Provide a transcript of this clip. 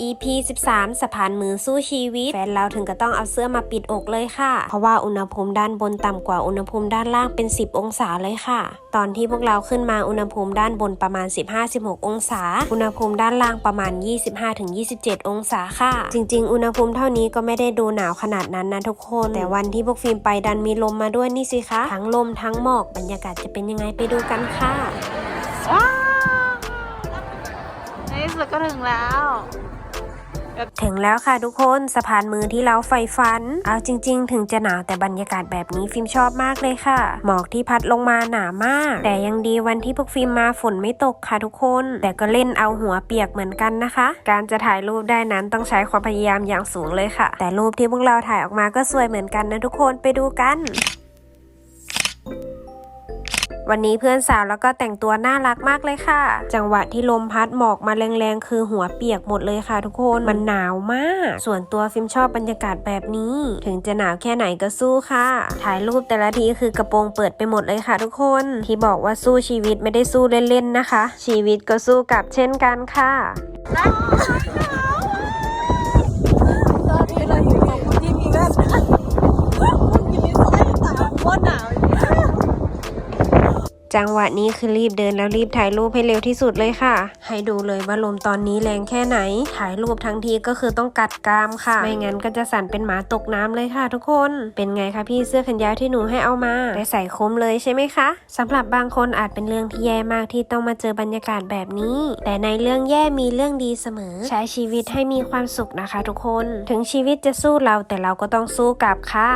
EP 13 สะพานมือสู้ชีวิต แฟนเราถึงก็ต้องเอาเสื้อมาปิดอกเลยค่ะ เพราะว่าอุณหภูมิด้านบนต่ำกว่าอุณหภูมิด้านล่างเป็น 10 องศาเลยค่ะ ตอนที่พวกเราขึ้นมาอุณหภูมิด้านบนประมาณ 15-16 องศา อุณหภูมิด้านล่างประมาณ 25-27 องศาค่ะ จริง ๆ อุณหภูมิเท่านี้ก็ไม่ได้ดูหนาวขนาดนั้นนะทุกคน แต่วันที่พวกฟิล์มไปดันมีลมมาด้วยนี่สิคะ ทั้งลมทั้งหมอกบรรยากาศจะเป็นยังไงไปดูกันค่ะว้าวในที่สุดก็ถึงแล้ว ถึงแล้วค่ะทุกคนสะพานมือที่เราใฝ่ฝัน เอาจริง ๆ ถึงจะหนาวแต่บรรยากาศแบบนี้ฟิล์มชอบมากเลยค่ะ หมอกที่พัดลงมาหนามาก แต่ยังดีวันที่พวกฟิล์มมาฝนไม่ตกค่ะทุกคน แต่ก็เล่นเอาหัวเปียกเหมือนกันนะคะ การจะถ่ายรูปได้นั้นต้องใช้ความพยายามอย่างสูงเลยค่ะ แต่รูปที่พวกเราถ่ายออกมาก็สวยเหมือนกันนะทุกคนไปดูกัน วันนี้เพื่อนสาวแล้วก็แต่งตัวน่ารักมากเลยค่ะ จังหวะที่ลมพัดหมอกมาแรงๆ คือหัวเปียกหมดเลยค่ะทุกคนมันหนาวมาก ส่วนตัวฟิล์มชอบบรรยากาศแบบนี้ ถึงจะหนาวแค่ไหนก็สู้ค่ะ ถ่ายรูปแต่ละทีคือกระโปรงเปิดไปหมดเลยค่ะทุกคนที่บอกว่าสู้ชีวิตไม่ได้สู้เล่นๆนะคะ ชีวิตก็สู้กลับเช่นกันค่ะ จังหวะนี้คือรีบเดินแล้วรีบถ่ายรูปให้เร็วที่สุดเลยค่ะ ให้ดูเลยว่าลมตอนนี้แรงแค่ไหน ถ่ายรูปทั้งทีก็คือต้องกัดกรามค่ะ ไม่งั้นก็จะสั่นเป็นหมาตกน้ำเลยค่ะ ทุกคน เป็นไงคะพี่เสื้อแขนยาวที่หนูให้เอามาได้ใส่คุ้มเลยใช่ไหมคะสำหรับบางคนอาจเป็นเรื่องที่แย่มากที่ต้องมาเจอบรรยากาศแบบนี้ แต่ในเรื่องแย่มีเรื่องดีเสมอ ใช้ชีวิตให้มีความสุขนะคะ ทุกคน ถึงชีวิตจะสู้เราแต่เราก็ต้องสู้กลับค่ะ